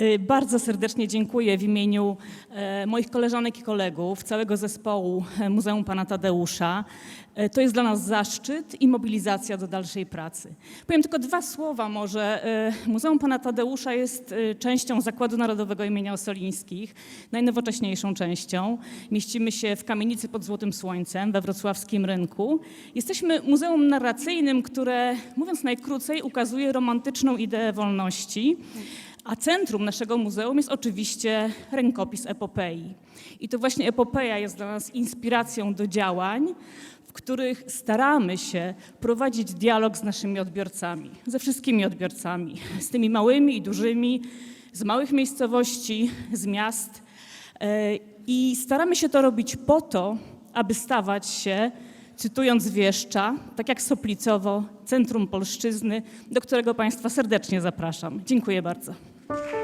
Y, Bardzo serdecznie dziękuję w imieniu e, moich koleżanek i kolegów, całego zespołu e, Muzeum Pana Tadeusza. E, To jest dla nas zaszczyt i mobilizacja do dalszej pracy. Powiem tylko dwa słowa może. Muzeum Pana Tadeusza jest częścią Zakładu Narodowego imienia Ossolińskich, najnowocześniejszą częścią. Mieścimy się w kamienicy pod Złotym Słońcem we wrocławskim rynku. Jesteśmy muzeum narracyjnym, które, mówiąc najkrócej, ukazuje romantyczną ideę wolności. A centrum naszego muzeum jest oczywiście rękopis epopei. I to właśnie epopeja jest dla nas inspiracją do działań, w których staramy się prowadzić dialog z naszymi odbiorcami, ze wszystkimi odbiorcami, z tymi małymi i dużymi, z małych miejscowości, z miast. E, I staramy się to robić po to, aby stawać się, cytując wieszcza, tak jak Soplicowo, centrum polszczyzny, do którego Państwa serdecznie zapraszam. Dziękuję bardzo. Thank you.